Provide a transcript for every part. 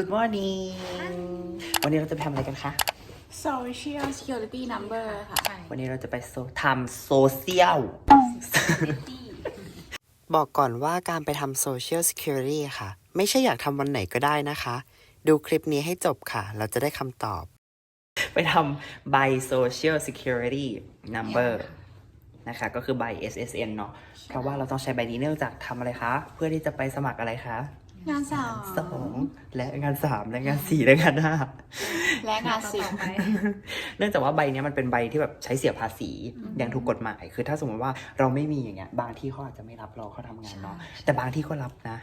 Good morning วันนี้เราจะไปทำอะไรกันคะ social security number ค่ะวันนี้เราจะไปโซทำโซเชียล บอกก่อนว่าการไปทำ Social Security ค่ะ ไม่ใช่อยากทำวันไหนก็ได้นะคะ ดูคลิปนี้ให้จบค่ะ เราจะได้คำตอบ ไปทำใบ Social Security Number นะคะ ก็คือใบ SSN เนาะ เพราะว่าเราต้องใช้ใบนี้เนื่องจากทำอะไรคะ เพื่อที่จะไปสมัครอะไรคะ งานสองสองและงานสามและงานสี่และงานห้าและงานสิบเนื่องจากว่าใบเนี้ยมันเป็นใบที่แบบใช้เสียภาษีอย่างถูกกฎหมาย คือถ้าสมมติว่าเราไม่มีอย่างเงี้ย บางที่เขาอาจจะไม่รับเราเข้าทำงานเนาะแต่บางที่ก็รับนะ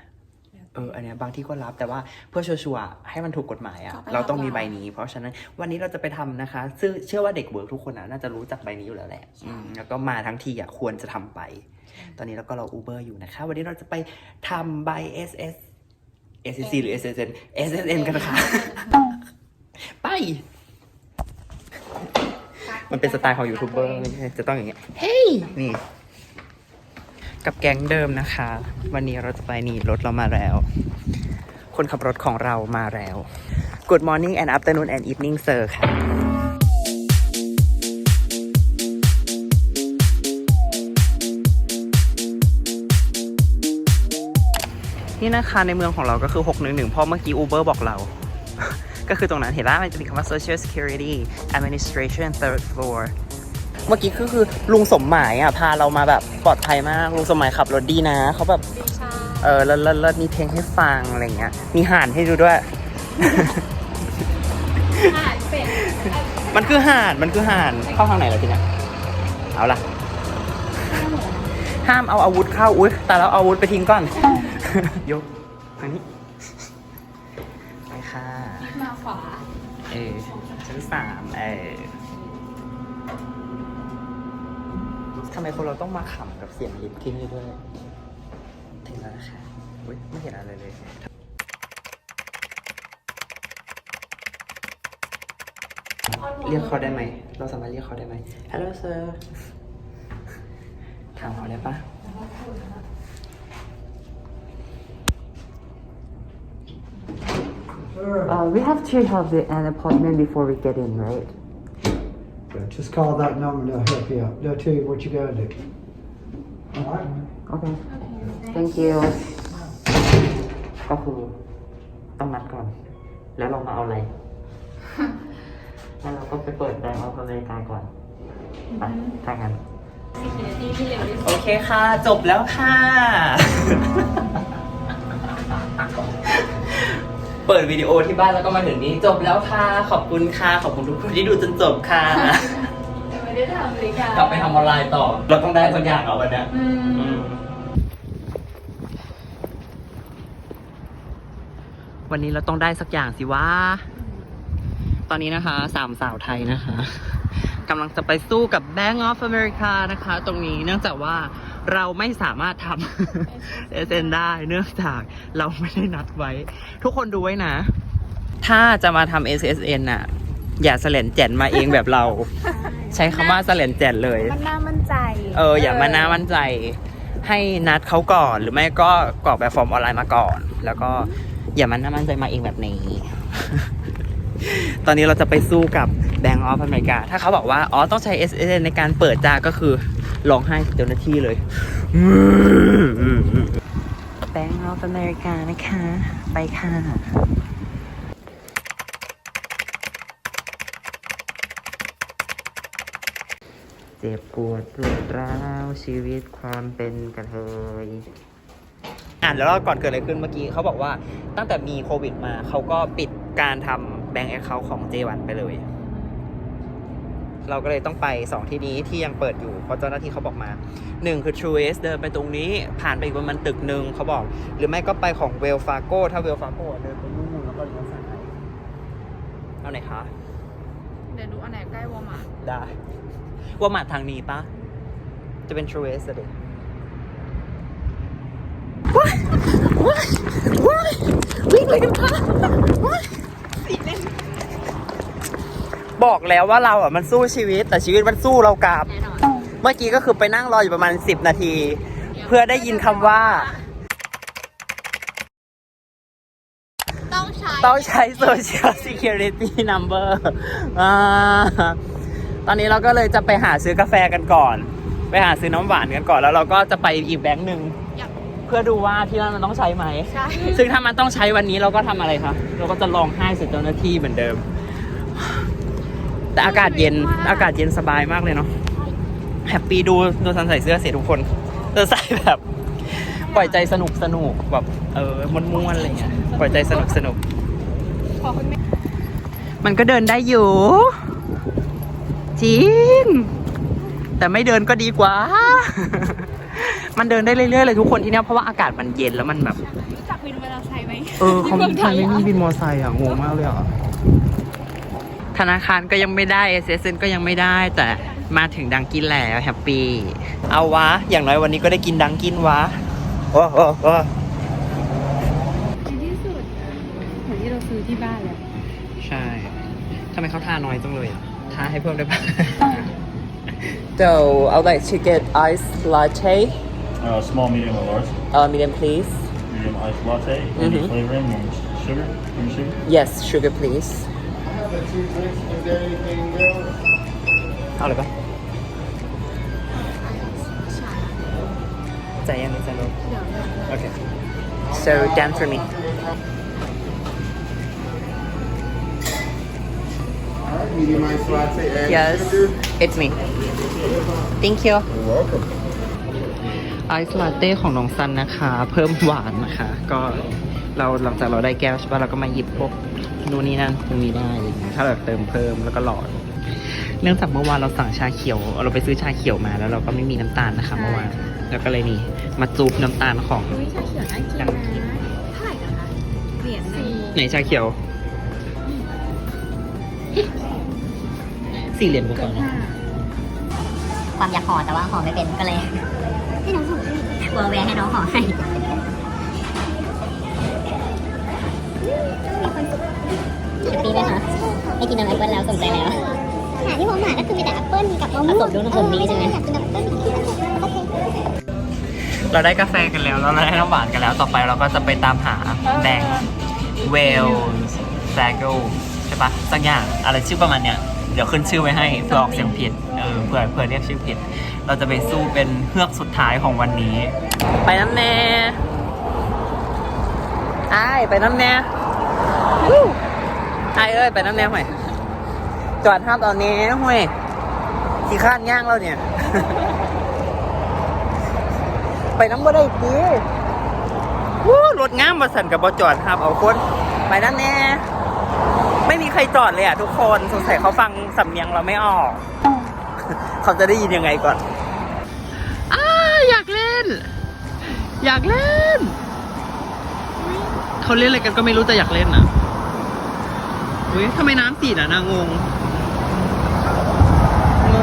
เอออันเนี้ยบางที่ก็รับแต่ว่าเพื่อชัวร์ๆให้มันถูกกฎหมายอะ่ะเราต้องมีใบนี้ เพราะฉะนั้นวันนี้เราจะไปทำนะคะ ซึ่งเชื่อว่าเด็กเวิร์กทุกคนนะน่าจะรู้จักใบนี้อยู่แล้วแหละอืมแล้วก็มาทั้งทีอะควรจะทำไป ตอนนี้เราก็รออูเบอร์อยู่นะคะ วันนี้เราจะไปทำใบ SS SSC หรือ SSN SSN กันค่ะไป มันเป็นสไตล์ของยูทูบเบอร์จะต้องอย่างเงี้ย เฮ้ย นี่ กับแก๊งเดิมนะคะ วันนี้เราจะไปนี่รถเรามาแล้ว คนขับรถของเรามาแล้ว Good morning and afternoon and evening sir ค่ะ นี่นะคะในเมืองของเราก็คือ 611 เพราะเมื่อกี้ Uber บอกเรา ก็คือตรงนั้นเห็นว่ามันจะมีคำว่า Social Security Administration third floor เมื่อกี้ก็คือลุงสมหมายอะ พาเรามาแบบปลอดภัยมาก ลุงสมหมายขับรถดีนะ เขาแบบ เออแล้วแล้วแล้วมีเพลงให้ฟัง อะไรเงี้ย มีห่านให้ดูด้วยอ่านเป็ด มันคือห่าน มันคือห่าน เข้าทางไหนล่ะทีเนี้ย เอาล่ะ ห้ามเอาอาวุธเข้า อุ้ยแต่เราเอาอาวุธไปทิ้งก่อน ยกทางนี้ ไปค่ะมาขวาเออชั้นสามเออทำไมคนเราต้องมาขำกับเสียงลิฟต์ที่นี่ด้วย ถึงแล้วนะคะอุ๊ยไม่เห็นอะไรเลยเรียกเขาได้ไหม เราสามารถเรียกเขาได้ไหม Hello sir ถามเขาได้ปะ Uh, we have to have the, an appointment before we get in, right? Yeah, Just call that number and they'll help you out. They'll tell you what you gotta do. All right. Okay. Thank you. ก็คือต้องนัดก่อน แล้วเรามาเอาอะไร แล้วเราก็ไปเปิดแบงก์ออฟอเมริกาก่อนไปถ้างั้น ที่ที่เร็วที่สุด โอเคค่ะ จบแล้วค่ะ เปิดวิดีโอที่บ้านแล้วก็มาถึงนี้จบแล้วค่ะขอบคุณค่ะขอบคุณทุกคนที่ดูจนจบค่ะไม่ได้ทำอเมริกากลับไปทำออนไลน์ต่อ เราต้องได้สักอย่างเอาวันเนี้ยอืมอืมวันนี้เราต้องได้สักอย่างสิวะตอนนี้นะคะสามสาวไทยนะคะกำลังจะไปสู้กับ Bank of America นะคะ ตรงนี้เนื่องจากว่า เราไม่สามารถทำเอเซนได้เนื่องจากเราไม่ได้นัดไว้ ทุกคนดูไว้นะ ถ้าจะมาทำ SSN น่ะ อย่าแสลนแจ่นมาเองแบบเรา ใช้คำว่าแสลนแจ่นเลย มันน่ามั่นใจ เออ อย่ามาน่ามั่นใจ ให้นัดเขาก่อนหรือไม่ก็กรอกแบบฟอร์มออนไลน์มาก่อน แล้วก็อย่ามาน่ามั่นใจมาเองแบบนี้ ตอนนี้เราจะไปสู้กับ Bank of America ถ้าเขาบอกว่า อ๋อ ต้องใช้ S S ในการเปิดจ้าก็คือ ร้องไห้กับเจ้าหน้าที่เลย Bank of America นะคะ ไปค่ะ เจ็บปวดปวดร้าวชีวิตความเป็นกระเทยอ่านแล้วก่อนเกิดอะไรขึ้นเมื่อกี้เขาบอกว่าตั้งแต่มีโควิดมาเขาก็ปิดการทำแบงก์แอคเคาท์ของ J1 ไปเลย เราก็เลยต้องไป 2 ที่นี้ที่ยังเปิดอยู่เพราะเจ้าหน้าที่เขาบอกมา 1 คือ Truist เดินไปตรงนี้ ผ่านไปอีกประมาณตึกหนึ่งเขาบอก หรือไม่ก็ไปของ w e l l Fargo ถ้า w e l l Fargo เดินไปนู่นแล้วก็เลี้ยวซ้ายเอาไหนคะเดี๋ยวดูอันไหนใกล้วอร์มาร์ทได้ว่ามาทางนี้ปะจะเป็น True S เลยว้ายว้ายว้ายวิ่งเลยกันค่ะว้ายสีเล่น บอกแล้วว่าเราอะมันสู้ชีวิต แต่ชีวิตมันสู้เรากลับ แน่นอนเมื่อกี้ก็คือไปนั่งรออยู่ประมาณ 10 นาที เพื่อได้ยินคำว่า ต้องใใช้ต้องใช้ Social Security Number อ่าตอนนี้เราก็เลยจะไปหาซื้อกาแฟกันก่อน ไปหาซื้อน้ำหวานกันก่อน แล้วเราก็จะไปอีกแบงค์หนึ่งอยากเพื่อดูว่าที่นั่นมันต้องใช้ไหม ใช่ซึ่งถ้ามันต้องใช้วันนี้เราก็ทำอะไรคะ เราก็จะลองไห้ใส่เจ้าหน้าที่เหมือนเดิม แต่อากาศเย็นอากาศเย็นสบายมากเลยเนาะแฮปปี้ดูดูสันใส่เสื้อเสียทุกคนเธอใส่แบบปล่อยใจสนุกสนุกแบบเออมวนม้วนๆอะไรเงี้ยปล่อยใจสนุกสนุกขอคุณแม่มันก็เดินได้อยู่ จริง แต่ไม่เดินก็ดีกว่า มันเดินได้เรื่อยๆเลยทุกคนที่เนี้ยเพราะว่าอากาศมันเย็นแล้วมันแบบรู้จักวินเวลาใช้ไหมเออเขาไม่ไม่มีบินมอไซค์อะงงมากเลยอะ ธนาคารก็ยังไม่ได้ s อ n ก็ยังไม่ได้ แต่มาถึงดังกินแล้วแฮปปี้เอาวะ อย่างน้อยวันนี้ก็ได้กินดังกินวะโอ้โอ้โอ้ในที่สุดเหมือนที่เราซื้อที่บ้านเลยใช่ทำไมเขาทาน้อยจังเลยอะทาให้เพิ่มได้ปะ So I'd like to get ice latte Uh, small, medium, or large. uh, medium please Medium iced latte. Any Mhm. flavoring? More sugar? Cream sugar? yes sugar please เอาเลยปะใจยังไงจลง Okay. So dance for me. Medium ice latte and Yes, sugar. it's me. Thank you. You're welcome. ไอซ์ลาเต้ของน้องซันนะคะ เพิ่มหวานนะคะ ก็เราหลังจากเราได้แก้วใช่ปะเราก็มาหยิบพวก นู่นนี่นั่นตรงนี้ได้อะไรเงี้ยถ้าแบบเติมเพิ่มแล้วก็หลอด เนื่องจากเมื่อวานเราสั่งชาเขียว เราไปซื้อชาเขียวมาแล้วเราก็ไม่มีน้ำตาลนะคะเมื่อวานแล้วก็เลยนี่มาจูบน้ำตาลของ อุ้ยชาเขียวน่ากินนะเท่าไหร่นะคะเหรียญสี่ไหนชาเขียวสี่เหรียญกว่าๆนะความอยากห่อแต่ว่าห่อไม่เป็นก็เลยให้น้องห่อให้กลัวแวร์ให้น้องห่อให้ แฮปปี้ไหมคะได้กินน้ำแอปเปิ้ลแล้วสนใจแล้วหาที่ผมหาก็คือมีแต่แอปเปิ้ลกับมะผม่วงสมดูนผสมนี้ใช่ไหมอยากกินแอปเปิ้ลอีกทีแล้วโอเคเราได้กาแฟกันแล้วเราได้น้ำหวานกันแล้วต่อไปเราก็จะไปตามหาแบงค์เวลแซกโกใช่ปะสักอย่างอะไรชื่อประมาณเนี้ยเดี๋ยวขึ้นชื่อไว้ให้เพื่อออกเสียงผิดเออเผื่อเผื่อเรียกชื่อผิด เราจะไปสู้เป็นเฮือกสุดท้ายของวันนี้ ไปน้ำแน่ ไอ้ไปน้ำแน่ไอ้เอ้ยไปน้ำแน่ห่วยจอดห้ามตอนนี้ห่วยขี้ข้านย่างเราเนี่ย ไปน้ำบ่ได้ตีวู้รถงามมาสั่นกับบจอดครับ เอาคน ไปนั่นแน่ ไม่มีใครจอดเลยอะทุกคนสงสัยเขาฟังสำเนียงเราไม่ออก เขาจะได้ยินยังไงก่อน อ้าอยากเล่น อยากเล่น เขาเล่นอะไรกันก็ไม่รู้แต่อยากเล่นอะอุ้ยทำไมน้ำติดอะนางง ง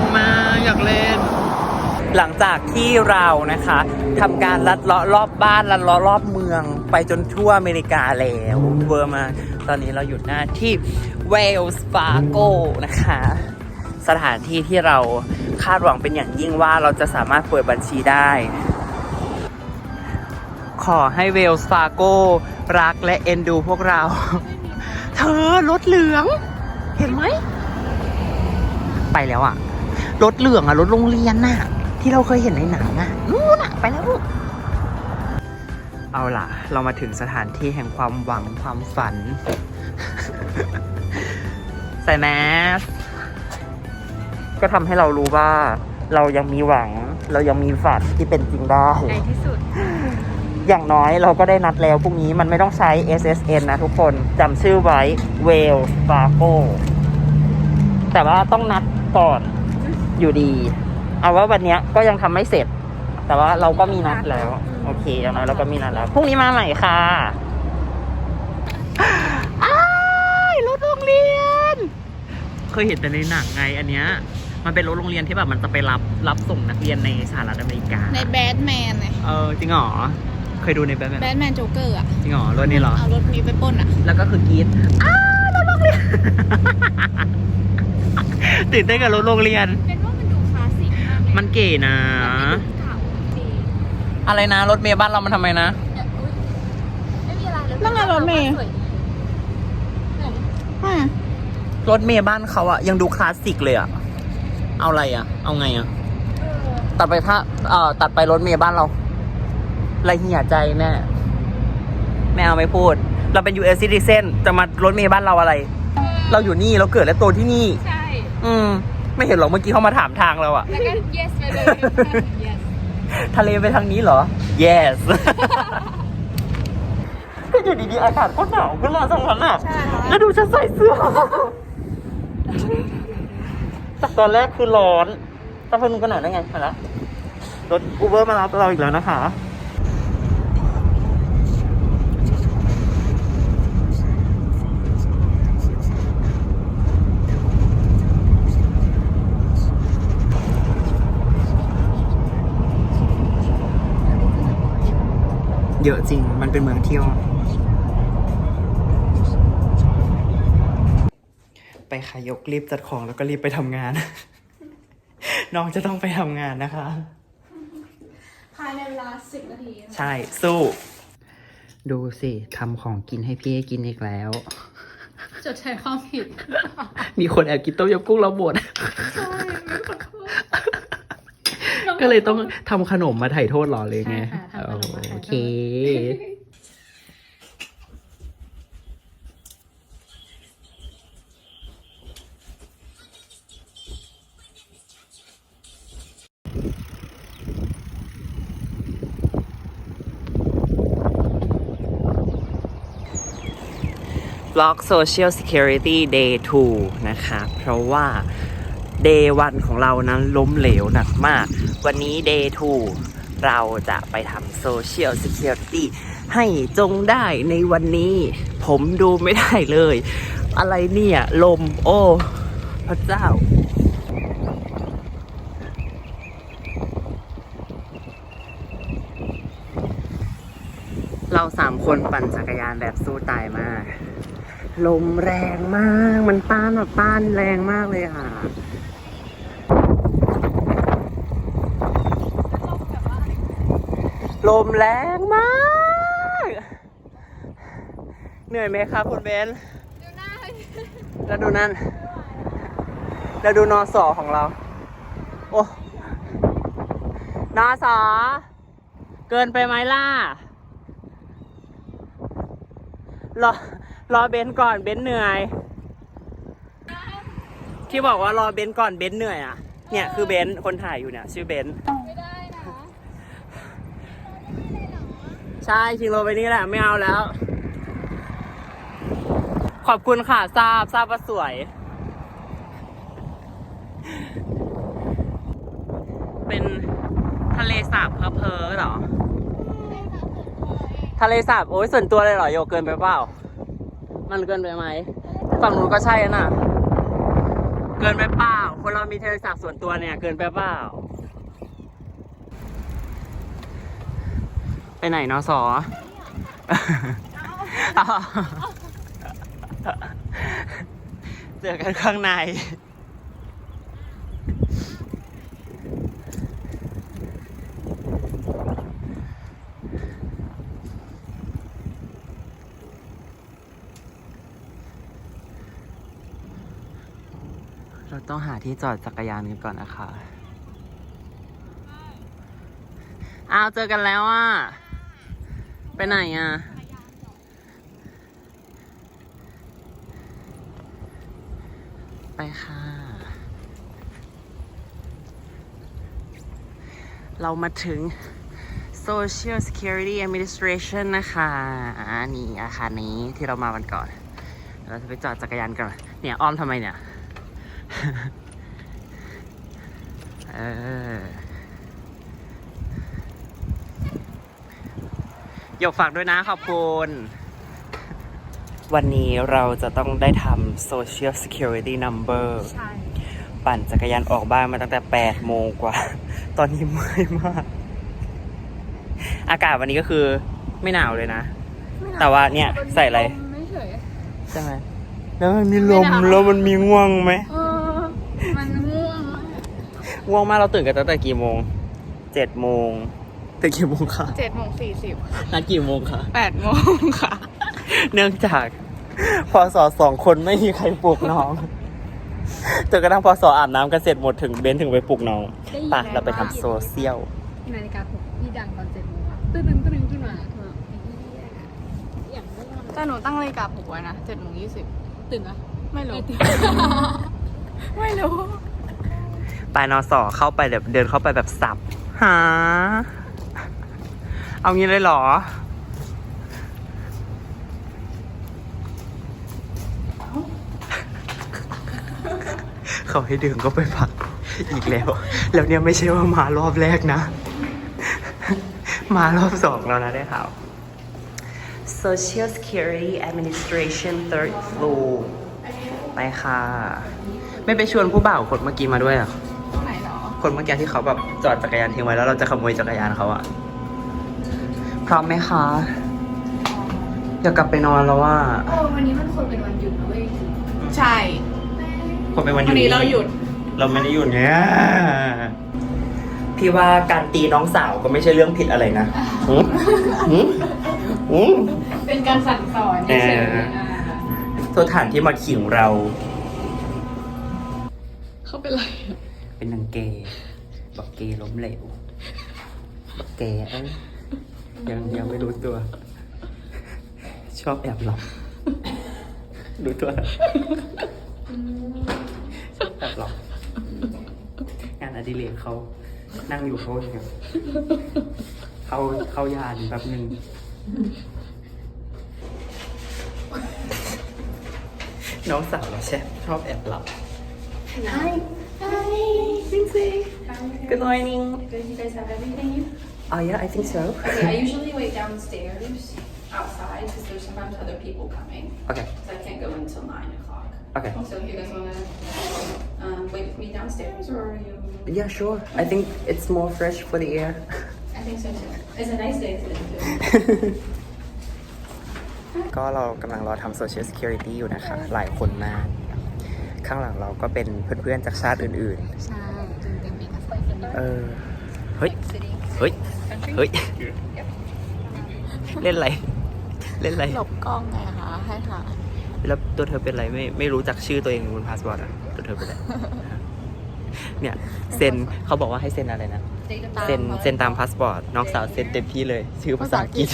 งมากอยากเล่น หลังจากที่เรานะคะทำการลัดเลาะรอบบ้านลัดเลาะรอบเมืองไปจนทั่วอเมริกาแล้วเวอร์มาตอนนี้เราอยู่หน้าที่เวลส์ฟาโกนะคะ สถานที่ที่เราคาดหวังเป็นอย่างยิ่งว่าเราจะสามารถเปิดบัญชีได้ ขอให้เวลสฟาโก้รักและเอ็นดูพวกเรา เธอรถเหลือง เห็นไหม ไปแล้วอะรถเหลืองอะรถโรงเรียนน่ะ ที่เราเคยเห็นในหนังอะนู่นอะไปแล้วลูกเอาล่ะ เรามาถึงสถานที่แห่งความหวังความฝัน ใส่แมสก็ทำให้เรารู้ว่า เรายังมีหวัง เรายังมีฝันที่เป็นจริงได้ในที่สุด อย่างน้อยเราก็ได้นัดแล้วพรุ่งนี้มันไม่ต้องใช้ SSN นะทุกคนจำชื่อไว้ w a l e f a r g o แต่ว่าต้องนัดก่อนอยู่ดี เอาว่าวันเนี้ยก็ยังทำไม่เสร็จ แต่ว่าเราก็มีนัดแล้ว โอเคอย่างน้อยเราก็มีนัดแล้วพรุ่งนี้มาใหม่ค่ะอ้ายรถโรงเรียน เคยเห็นแต่ในหนังไงอันเนี้ยมันเป็นรถโรงเรียนที่แบบมันจะไปรับรับส่งนักเรียนในสหรัฐอเมริกา ในแบทแมนไงเออจริงเหรอ เคยดูในแบทแมนแบทแมนโจ๊กเกอร์อะจริงเหรอรถนี้เหรอ เอารถนี้ไปปล้นอะ แล้วก็คือกรีดอ้าวรถโรงเรียน ตื่นเต้นกับรถโรงเรียน เป็นว่ามันดูคลาสสิกมากเลยมันเก๋นะเก่าจริงอะไรนะ รถเมย์บ้านเรามันทำไมนะไม่มีอะไรเลยนั่นไงรถเมย์สวยดีรถเมย์บ้านเขาอะยังดูคลาสสิกเลยอะเอาอะไรอะเอาไงอะตัดไปถ้าเอ่อตัดไปรถเมย์บ้านเรา ไรเหี่ยใจแม่แม่เอาไม่พูด เราเป็น US citizen จะมารถเมย์บ้านเราอะไร เราอยู่นี่เราเกิดและโตที่นี่ ใช่ อืม ไม่เห็นหรอกเมื่อกี้เขามาถามทางเราอะแล้วก็ yes ไปเลย yes ทะเลไปทางนี้เหรอ yes ก็อยู่ดีๆอากาศก็หนาวขึ้นมาสักวันอะแล้วดูฉันใส่เสื้อจากตอนแรกคือร้อนสักพักนึงก็หนาวได้ไงมาแล้วรถอูเบอร์มารับเราอีกแล้วนะคะ เยอะจริง มันเป็นเมืองเที่ยว ไปขายกรีบจัดของแล้วก็รีบไปทำงาน น้องจะต้องไปทำงานนะคะ ภายในเวลาสิบนาทีใช่ สู้ ดูสิทำของกินให้พี่ให้กินอีกแล้ว จดใช้ความผิด มีคนแอบกินต้มยำกุ้งเราหมดใช่ไม่ขอโทษ ก็เลยต้องทำขนมมาถ่ายโทษหรอเลยไงใช่ค่ะทำขนมมาถ่ายโทษ โอเคล็อก Social Security Day 2 นะคะ เพราะว่า Day 1ของเรานั้นล้มเหลวหนักมาก วันนี้ Day 2เราจะไปทำ Social Security ให้จงได้ในวันนี้ ผมดูไม่ได้เลย อะไรเนี่ย ลมโอ้ พระเจ้าเราสามคนปั่นจักรยานแบบสู้ตายมาก ลมแรงมาก มันป้านแบบป้านแรงมากเลยอะ ลมแรงมาก เหนื่อยไหมครับคุณเบนแล้วดูนั่น แล้วดูนอสอของเรา โอ้นอสอเกินไปไหมล่ะ รอ รอเบนก่อนเบนเหนื่อย ที่บอกว่ารอเบนก่อนเบนเหนื่อยอะ เนี่ยคือเบนคนถ่ายอยู่เนี่ย ชื่อเบนซ์ ไม่ได้นะ ใช่ชิงโรไปนี่แหละไม่เอาแล้ว ขอบคุณค่ะทราบทราบว่าสวย เป็นทะเลสาบเพอเพอเหรอ ทะเลสาบโอ้ยส่วนตัวเลยเหรอโยเกินไปเปล่า มันเกินไปไหมฝั่งนู้นก็ใช่น่ะ เกินไปเปล่า คนเรามีทะเลสาบส่วนตัวเนี่ย เกินไปเปล่า ไปไหนนาะสอเอาเจอกันข้างใน เราต้องหาที่จอดจักรยานกันก่อนนะคะ อ้าว เจอกันแล้วอะ ไปไหนอะ ไปค่ะ เรามาถึง Social Security Administration นะคะอ่านี่อาคารนี้ที่เรามาวันก่อน เราจะไปจอดจักรยานกัน เนี่ย อ้อมทำไมเนี่ย เออ หยกฝากด้วยนะขอบคุณ วันนี้เราจะต้องได้ทำ Social Security Number ใช่ปั่นจักรยานออกบ้านมาตั้งแต่ 8 โมงกว่า ตอนนี้เมื่อยมาก อากาศวันนี้ก็คือไม่หนาวเลยนะ แต่ว่าเนี่ยใส่อะไร ไม่เฉยใช่ไหมแล้วมันมีลมไม่หนาวแล้วมันมีง่วงไหมเออมันง่วงมากง่วงมากเราตื่นกันตั้งแต่กี่โมง เจ็ดโมง ตื่นกี่โมงคะเจ็ดโมงสี่สิบนัดกี่โมงคะแปดโมงค่ะ เนื่องจากพอสอสองคนไม่มีใครปลุกน้องจนกระทั่งพอสออาบน้ำกันเสร็จหมดถึงเบนซ์ถึงไปปลุกน้องไปะเราไปทำโซเชียลนาฬิกาปลุกพี่ดังตอนเจ็ดโมงอะตึ้งตึ้งตึ้งขึ้นมาแบบไอ้เหี้ยอย่างไม่นอนแต่หนูตั้งนาฬิกาปลุกไว้นะเจ็ดโมงยี่สิบตื่นปะไม่รู้ไม่ตื่นไม่รู้ปลายนอสอเข้าไปแบบเดินเข้าไปแบบสับหา เอางี้เลยเหรอ เขาให้เดินก็ไปพักอีกแล้ว แล้วเนี่ยไม่ใช่ว่ามารอบแรกนะ มารอบสองแล้วนะได้ข่าว Social Security Administration third floor ไปค่ะ ไม่ไปชวนผู้บ่าวคนเมื่อกี้มาด้วยเหรอะไหนเหรอคนเมื่อกี้ที่เขาแบบจอดจักรยานทิ้งไว้แล้วเราจะขโมยจักรยานเขาอะ พร้อมไหมคะ อยากกลับไปนอนแล้วว่า โอ้วันนี้มันคนเป็นวันหยุดนะเว้ยใช่ คนเป็นวันหยุวัดนนี้เราหยุด เราไม่ได้หยุดเนี่ยพี่ว่าการตีน้องสาวก็ไม่ใช่เรื่องผิดอะไรนะหืมหืมหืม เป็นการสั่งสอนเฉยเออๆอ่าสถานที่มาขิงเรา เขาเป็นไรเป็นนางเกย์บักเกย์ล้มเหลวบักเกย์เอ้ย ยังยังไม่รู้ตัว ชอบแอบหลับ รู้ตัวแล้วชอบแอบหลับงานอดิเรกเขานั่งอยู่เขาเนี่ยเขาเขายานแบบหนึ่งน้องสาวเราใช่ชอบแอบหลับ Hi. Hi. Lindsay. Good morning. Did you guys have everything? Oh yeah, I think so. Okay, I usually wait downstairs outside because there's sometimes other people coming. Okay. So I can't go until nine o'clock. Okay. So if you guys wanna um, wait with me downstairs or are you? Yeah, sure. I think it's more fresh for the air. I think so too. It's a nice day today too. ก็เรากำลังรอทำ social security อยู่นะคะ หลายคนมาก ข้างหลังเราก็เป็นเพื่อนๆจากชาติอื่นใช่จนเต็มเอกสารๆเออ เฮ้ย เฮ้ย เฮ้ย เล่นอะไร เล่นอะไร หลบกล้องไงคะให้ค่ะ แล้วตัวเธอเป็นอะไรไม่ไม่รู้จักชื่อตัวเองบนพาสปอร์ตอะตัวเธอเป็นอะไร เนี่ยเซ็นเขาบอกว่าให้เซ็นอะไรนะ เซ็นเซ็นตามพาสปอร์ตน้องสาวเซ็นเต็มที่เลย ชื่อภาษาอังกฤษ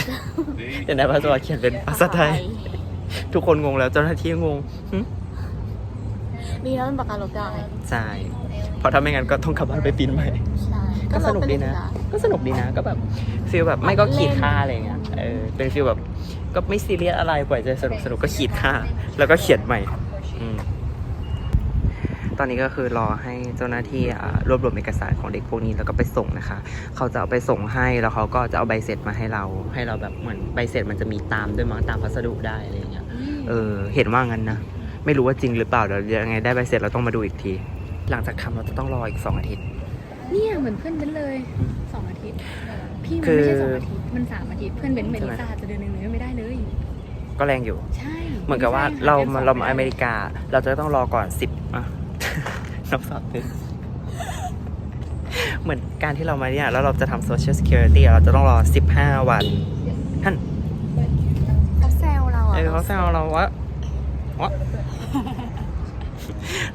แต่ในพาสปอร์ตเขียนเป็นภาษาไทย ทุกคนงงแล้วเจ้าหน้าที่งงหึดีแล้วเป็นปากกาลบได้ใช่เพราะถ้าไม่งั้นก็ต้องกลับบ้านไปปริ้นใหม่ ใช่ก็สนุกดีนะ ก็สนุกดีนะก็แบบฟีลแบบไม่ก็ขีดค่าอะไรเงี้ยเออเป็นฟีลแบบก็ไม่ซีเรียสอะไรปล่อยใจสนุกสนุกก็ขีดค่า แล้วก็เขียนใหม่อืมตอนนี้ก็คือรอให้เจ้าหน้าที่อ่ารวบรวมเอกสารของเด็กพวกนี้แล้วก็ไปส่งนะคะ เขาจะเอาไปส่งให้แล้วเขาก็จะเอาใบเสร็จมาให้เรา ให้เราแบบเหมือนใบเสร็จมันจะมีตามด้วยมั้งตามพัสดุได้อะไรอย่างเงี้ยเออเห็นว่างั้นนะไม่รู้ว่าจริงหรือเปล่าเดี๋ยวยังไงได้ใบเสร็จเราต้องมาดูอีกที หลังจากทำเราจะต้องรออีกสองอาทิตย์ เนี่ยเหมือนเพื่อนเบนเลยสองอาทิตย์พี่มันคือไม่ใช่สองอาทิตย์มันสามอาทิตย์เพื่อนเบนเมใช่ไหมลิซาจะเดือนหนึ่งเลยไม่ได้เลย ก็แรงอยู่ ใช่เหมือนกับว่าไใช่เราหมากันสเรางมาดืนอเมริกา เราจะต้องรอก่อนสิบอะนับสอบหนึ่งเหมือนการที่เรามาเนี่ยแล้วเราจะทำ social security อะเราจะต้องรอ 15 วันท่านเขาแซวเราเออะอเขาแซวเราว่าวะ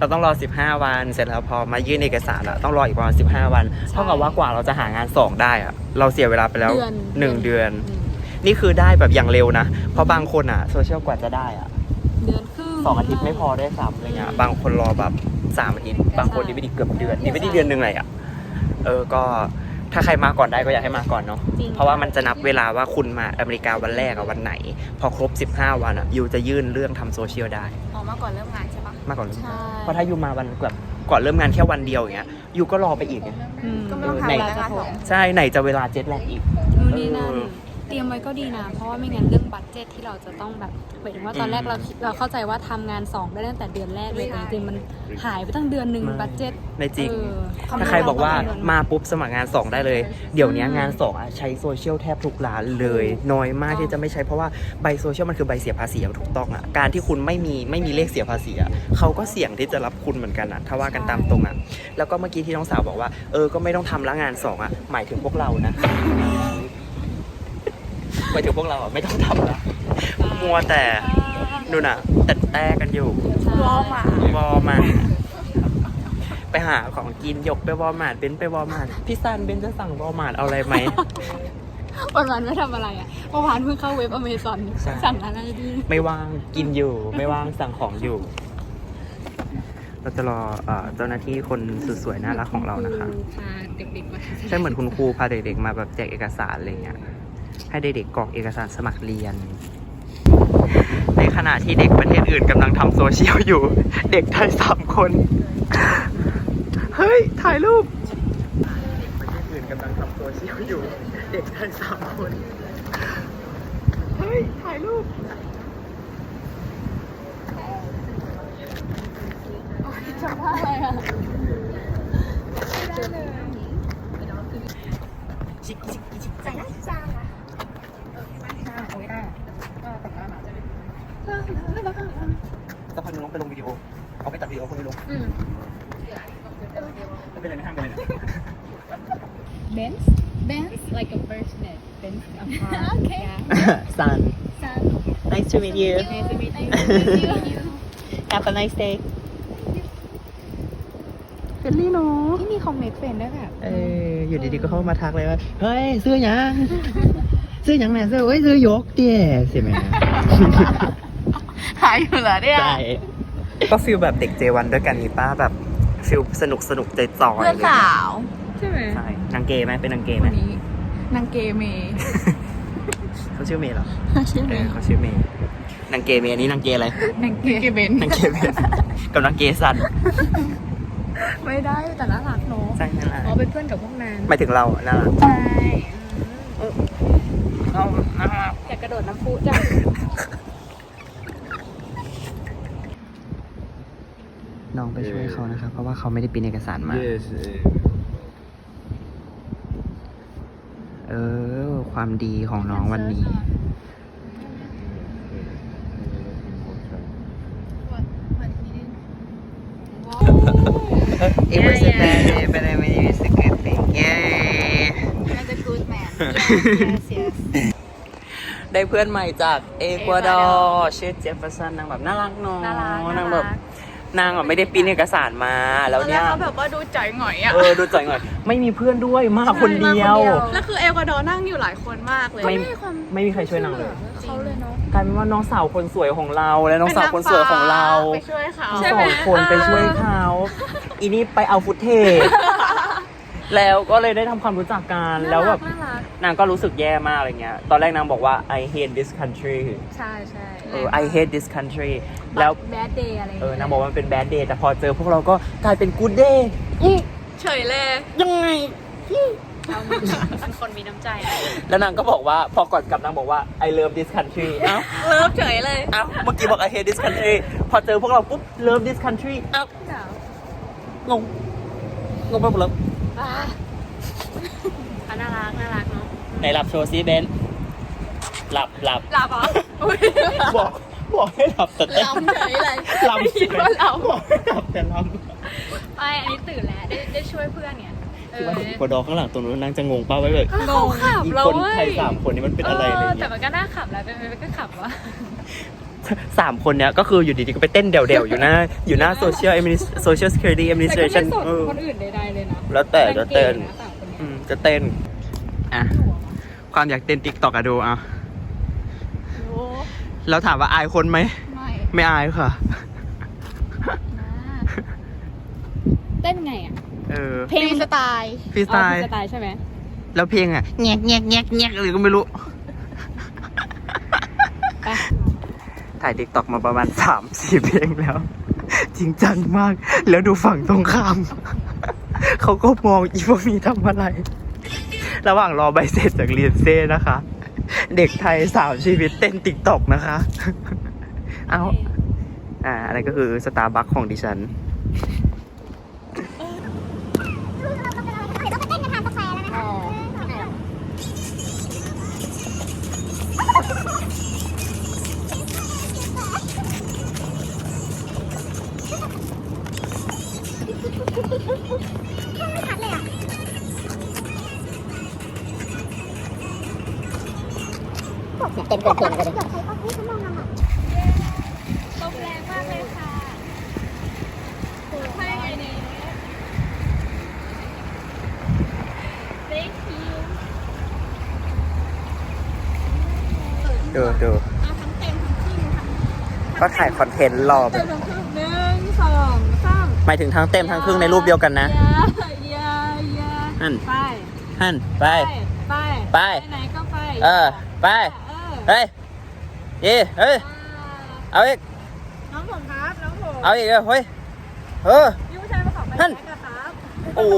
เราต้องรอ 15 วัน เสร็จแล้วพอมายื่นเอกสารอะต้องรออีกประมาณ15 วันเท่ากับว่ากว่าเราจะหางานสองได้อะเราเสียเวลาไปแล้วเดือนหนึ่งเดือนอืมนี่คือได้แบบอย่างเร็วนะ เพราะบางคนอะโซเชียลกว่าจะได้อะเดือนครึ่งสองอาทิตย์ไม่พอได้วยซ้ำอะไรเงี้ยบางคนรอแบบสามอาทิตย์บางคนดีไม่ดีเกือบเดือนดีไม่ดีเดือนหนึ่งเลยอะเออก็ถ้าใครมาก่อนได้ก็อยากให้มาก่อนเนาะจริงเพราะว่ามันจะนับเวลาว่าคุณมาอเมริกาวันแรกอะวันไหน พอครบ 15 วันอะยูจะยื่นเรื่องทำโซเชียลได้ ออกมาก่อนเริ่มงานใช่ปะ มาก่อนเริ่มใช่ เพราะถ้ายูมาวันแบบก่อนเริ่มงานแค่วันเดียวอย่างเงี้ยยูก็รอไปอีกไง ก็ไม่ต้องทำในอะไรนะคะสอง ใช่ไหนจะเวลาเจ็ตแลกอีกนู่นนี่นั่น เออเตรียมไว้ก็ดีนะ เพราะว่าไม่งั้นเรื่องบัตเจ็ตที่เราจะต้องแบบหมายถึงว่าตอนแรกเราคิดเราเข้าใจว่าทำงานสองได้ตั้งแต่เดือนแรกเลยแต่จริงๆมันหายไปตั้งเดือนหนึ่งไม่บัตเจ็ตในจริง เออถ้าใครบอกว่ามาปุ๊บสมัครงาน 2 ได้เลย เดี๋ยวนี้งาน2อะใช้โซเชียลแทบทุกร้านเลย น้อยมากที่จะไม่ใช้เพราะว่าใบโซเชียลมันคือใบเสียภาษีอย่างถูกต้องอะการที่คุณไม่มีไม่มีเลขเสียภาษีอะเขาก็เสี่ยงที่จะรับคุณเหมือนกันอะถ้าว่ากันตามตรงอะแล้วก็เมื่อกี้ที่น้องสาวบอกว่าเออก็ไม่ต้องทำละงาน2อะหมายถึงพวกเรานะ หมายถึงพวกเราอะไม่ต้องทำละมัวแต่นู่นอะแต่แต่กันอยู่วอลมาวอมาไปหาของกินยกไปวอลมาร์ทเบนซ์ไปวอลมาร์ทพี่ซันเบนซ์จะสั่งวอลมาร์ทเอาอะไรไหม วันวันๆไม่ทำอะไรอะเมื่อวานเพิ่งเข้าเว็บอเมซอนใช่ สั่งอะไรดีไม่ว่างกินอยู่ไม่ว่างสั่งของอยู่ เราจะรอเอ่อเจ้าหน้าที่คนสุดสวยน่ารักของเรานะคะ พาเด็กๆมาใช่เหมือนคุณครูพาเด็กๆมาแบบแจกเอกสารอะไรเงี้ย ให้เด็กๆกรอกเอกสารสมัครเรียน ในขณะที่เด็กประเทศอื่นกำลังทำโซเชียลอยู่ เด็กไทยสามคน เฮ้ย ถ่ายรูปประเทศอื่นกำลังทำโซเชียลอยู่ เด็กไทยสามคน เฮ้ย ถ่ายรูป สักพักหนึงลงไปลงวิดีโอ เอาไปตัดวิดีโอคนไม่ลงไม่เป็นไรไม่ห้ามกันเลยนะเบนซ์เบนซ์ like a first net เบนซ์ a car okay Sun nice to meet you nice to meet you have a nice day เฟลลี่เนาะที่มีคอมเมนต์เฟนด้วยแบบเอออยู่ดีๆก็เข้ามาทักเลยว่า เฮ้ย เสื้อหยัง เสื้อหยังเนี่ยเสื้อเฮ้ย เสื้อยกเตี้ยใช่ไหม หายอยู่เหรอเนี่ยใช่ก็ฟิลแบบเด็กเจวันด้วยกันนี่ป้าแบบฟิลสนุกสนุกใจจอยเพื่อนเลยสาว ใช่ไหมใช่นางเกย์ไหมเป็นนางเกย์ไหมวันนี้นางเกเมเขาชื่อเมย์เหรอเออเขาชื่อเมย์นางเกย์เมย์อันนี้นางเกย์อะไรนางเกเบนนางเกย์เมย์กับนางเกย์สันไม่ได้แต่น่ารักเนาะใช่นั่นแหละอ๋อเป็นเพื่อนกับพวกนั้นหมายถึงเราน่ารักใช่เราน่ารักอยากกระโดดน้ำพุจัง น้องไปช่วยเขานะคะเพราะว่าเขาไม่ได้ปริ้นเอกสารมา Yes. เออ ความดีของน้องวันนี้ It was a bad day, but I mean, it was a good thing. Yay! That's a good man yes yes ได้เพื่อนใหม่จากเอกวาดอร์ชื่อเจฟเฟอร์สันนางแบบน่ารักเนาะน่ารักนางแบบ นางแบบไม่ได้ปริ้นเอกสารมา แล้วเนี่ยเขาแบบว่าดูจ่อยหงอยอะเออดูจ่อยหน่อย ไม่มีเพื่อนด้วยมาคนเดียว แล้วคือเอลกวาดอร์นั่งอยู่หลายคนมากเลย ไม่ไม่มีใครช่วยนางเลย เขาเลยเนาะ กลายเป็นว่าน้องสาวคนสวยของเราและน้องสาวคนสวยของเราไปช่วยเขาสองคนไปช่วยเขาอีนี่ไปเอาฟุตเทจแล้วก็เลยได้ทำความรู้จักกันแล้วแบบน่ารักนา งก็รู้สึกแย่มากอะไรเงี้ย ตอนแรกนางบอกว่า I hate this country ใช่ใช่เออ I hate this country แล้วแบดเดย์อะไรเออนางบอกว่ามันเป็น bad day แต่พอเจอพวกเราก็กลายเป็น good day อื้อเฉยเลยยังไงเราเป็นคนมีน้ำใจ แล้วนางก็บอกว่าพอก่อนกลับนางบอกว่า I love this country เอ้าเลิฟเฉยเลยเอ้าเมื่อกี้บอก I hate this country พอเจอพวกเราปุ๊บ love this country เอ้างงงงไปหมดแล้วเขาน่ารักน่ารัก เนาะไหนหลับโชว์ซิเบนหลับหลับหลับเหรออุ๊ยบอกบอกให้หลับแต่เต้นลำเฉยเลยหลับคิดว่าหลับบอกให้หลับแต่หลับไม่อันนี้ตื่นแล้วได้ได้ช่วยเพื่อนเนี่ยเอคืออว่าพอดอข้างหลังตรงนู้นนางจะงงป้าไว้แบบงงขับอีแล้วคนเว้ไทยยสามคนนี้มันเป็นอะไรอะไรเออแต่เงี้ยมันก็น่าขับแหล้วเป็นไปก็ขับวะสามคนเนี้ยก็คืออยู่ดีๆก็ไปเต้นเดี่ยวๆอยู่หน้าอยู่หน้า social Adminis- social security แต่ก็ไม่ administration สนเออคนอื่นใดๆเลยนะแล้วแต่จะเต้นก่งะสามคนเนี้ยอืมจะเต้นอะ ความอยากเต้นติ๊กตอกอะดูอะโอ้แล้วถามว่าอายคนไหม ไม่ไม่อายค่ะเต้นไงอะ เออเพลงสไตล์ฟรีสไตอ๋อล์ฟรีสไตล์ใช่ไหมแล้วเพลงอะแงกแงกแงกแงกอะไรก็ไม่รู้ ไปถ่ายติ๊กตอกมาประมาณสามสี่เพลงแล้ว จริงจังมาก แล้วดูฝั่งตรงข้าม เขาก็มองอีพวกนี้ทำอะไร ระหว่างรอใบเสร็จจากเรียนเซ่นะคะ เด็กไทยสาวชีวิตเต้นติ๊กตอกนะคะ เอาอ่าอะไรก็คือสตาร์บัคของดิฉัน เนี่ยเต็มเต็มเต็มเลยดิลมแรงมากเลยค่ะปวดให้ไงเนี่ย Thank you ดูดูอทั้งเต็มทั้งที่ทั้งก็ถ่ายคอนเทนต์รอเต็หนึ่งสองสามหมายถึงทั้งเต็มทั้งครึ่งในรูปเดียวกันนะไปไป ไป ไป ไปไหนก็ไป เออ ไป เย่เฮ้ย เอาอีก น้องผมครับ น้องผมเอาอีกเออเฮ้ย เออ พี่ผู้ชายมาขอไปท่านแท็กอะครับโอ้โห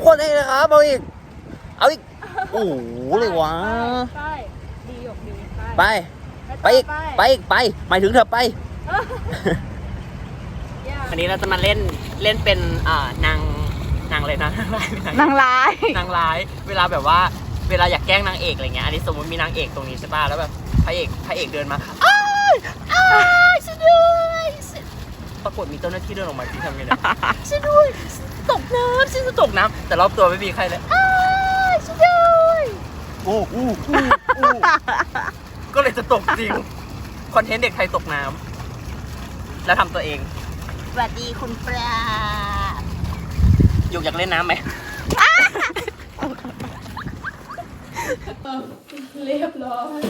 โคตรเท่เลยครับ เอาอีก เอาอีก โอ้โหเลยวะ ไปดีหยกดีไป ไปอีก ไปอีก ไป หมายถึงเธอไปวันนี้เราจะมาเล่นเล่นเป็นอ่านางนางเลยนะ นางร้ายนางร้าย เวลาแบบว่า เวลาอยากแกล้งนางเอกอะไรเงี้ยอันนี้สมมติมีนางเอกตรงนี้ใช่ป่ะแล้วแบบพระเอกพระเอกเดินมาค่ะอ้ายอ้ายช่วยด้วยปรากฏมีเจ้าหน้าที่เดินออกมาที่ทำไงเนี่ยช่วยด้วยฉันจะตกน้ำฉันจะตกน้ำแต่รอบตัวไม่มีใครเลยอ้ายช่วยด้วยอู้อู้อู้อู้ก็เลยจะตกจริงคอนเทนต์เด็กไทยตกน้ำแล้วทำตัวเองสวัสดีคุณปลาหยกอยากเล่นน้ำไหม เรียบร้อย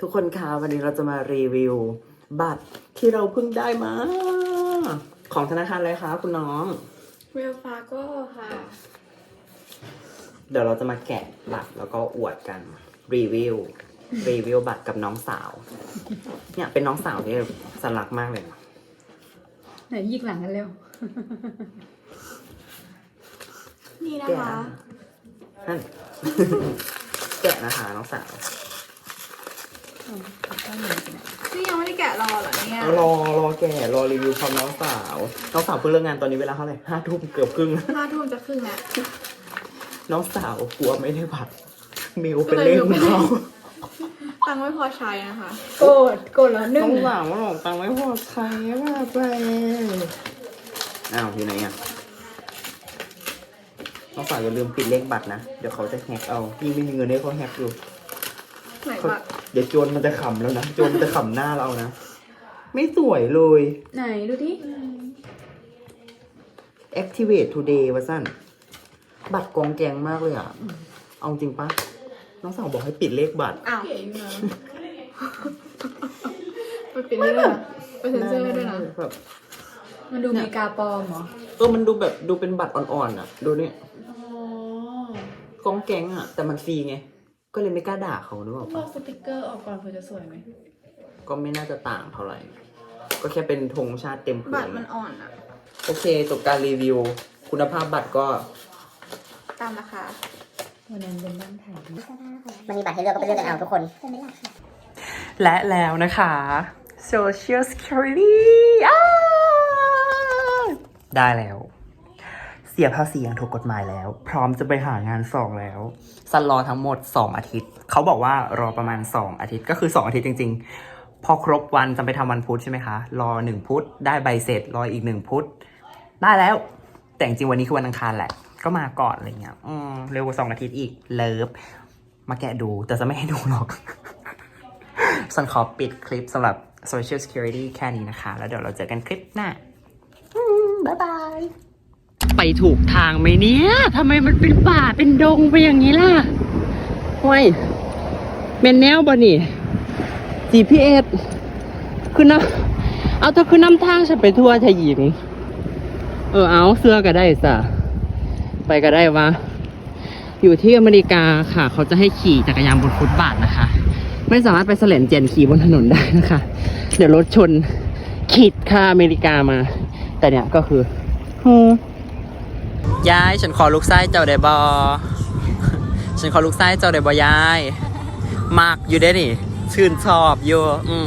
ทุกคนคะวันนี้เราจะมารีวิว บัตรที่เราเพิ่งได้มา ของธนาคารอะไรคะคุณน้องเวลฟาโก้ค่ะ เดี๋ยวเราจะมาแกะบัตรแล้วก็อวดกันรีวิวรีวิวบัตรกับน้องสาว เนี่ยเป็นน้องสาวที่สลักมากเลยไหนยิกหลังกันเร็ว นี่นะแกะคะ นั่น แกะนะคะน้องสาวนี่ยังไม่ได้แกะรอเหรอเนี่ยรอรอแกะรอรีวิวความน้องสาวน้องสาวเพิ่งเลิกงานตอนนี้เวลาเท่าไหร่ห้าทุ่มเกือบครึ่ง ห้าทุ่มจะครึ่งแล้วน้องสาวกลัวไม่ได้บัตรมิวเป็นเล่นเขาตังค์ไม่พอใช้นะคะโกรธโกรธแล้วหนึ่น้งองสาวว่าหลอกตังค์ไม่พอใช้ว่าไปอ้าวอยู่ไหนอะ น้องสาวอย่าลืมปิดเลขบัตรนะ เดี๋ยวเขาจะแฮกเอายิ่งไม่มีเงินให้เขาแฮกอยู่ไหนเขาบัตรเดี๋ยวโจรมันจะขำแล้วนะโจรมันจะขำหน้าเรานะ ไม่สวยเลย ไหนดูที่ activate today วะสั้นบัตรกองแกงมากเลยอะ เอาจริงปะน้องสาวบอกให้ปิดเลขบัตร อ้าวอยู่นะไปปิดนี่ด้วยนะไปเซ็นเซอร์ให้ด้วยนะแบบ มันดูมีกาปลอมเหรอ เออมันดูแบบดูเป็นบัตรอ่อนๆอะ ดูเนี่ยกองแกงอะ แต่มันฟรีไง ก็เลยไม่กล้าด่าเขานึกออกลปะอกสติกเกอร์ออกก่อนเผื่อจะสวยไหมก็ไม่น่าจะต่างเท่าไหร่ ก็แค่เป็นธงชาติเต็มผืบัตนรมันอ่อนอะโอเคจบการรีวิว คุณภาพบัตรก็ตามราคาวันนั้นเป็นบ้านถ่ายมันมีบัตรให้เลือกก็ไปเลือกกันเอาทุกคน และแล้วนะคะ Social Security อ้าว ได้แล้ว เสียภาษีอย่างถูกกฎหมายแล้ว พร้อมจะไปหางานสองแล้วซันรอทั้งหมด 2 อาทิตย์ เขาบอกว่ารอประมาณ 2 อาทิตย์ก็คือ 2 อาทิตย์จริง ๆ พอครบวันจะไปทำวันพุธใช่ไหมคะ รอ 1 พุธได้ใบเสร็จ รออีก 1 พุธได้แล้ว แต่จริงวันนี้คือวันอังคารแหละ ก็มาก่อนอะไรเงี้ยอืมเร็วกว่าสองอาทิตย์อีกเลิฟมาแกะดูแต่จะไม่ให้ดูหรอกส่วนขอปิดคลิปสำหรับ Social Security แค่นี้นะคะ แล้วเดี๋ยวเราเจอกันคลิปหน้า บ๊ายบาย ไปถูกทางไหมเนี่ยทำไมมันเป็นป่าเป็นดงไปอย่างนี้ล่ะห้วยเมนแนวบ่นี่ GPS คือนะเอาเธอคือนำทางฉันไปทั่วชายหญิง เออเอาเสื้อก็ได้สะไปก็ได้วะอยู่ที่อเมริกาค่ะ เขาจะให้ขี่จักรยานบนฟุตบาทนะคะ ไม่สามารถไปเสลนเจนขี่บนถนนได้นะคะ เดี๋ยวรถชนขีดค่าอเมริกามา แต่เนี่ยก็คือฮึยายฉันขอลูกไส้เจ้าได้บอฉันขอลูกไส้เจ้าได้บอยายมากอยู่ได้นี่ ชื่นชอบอยู่อืม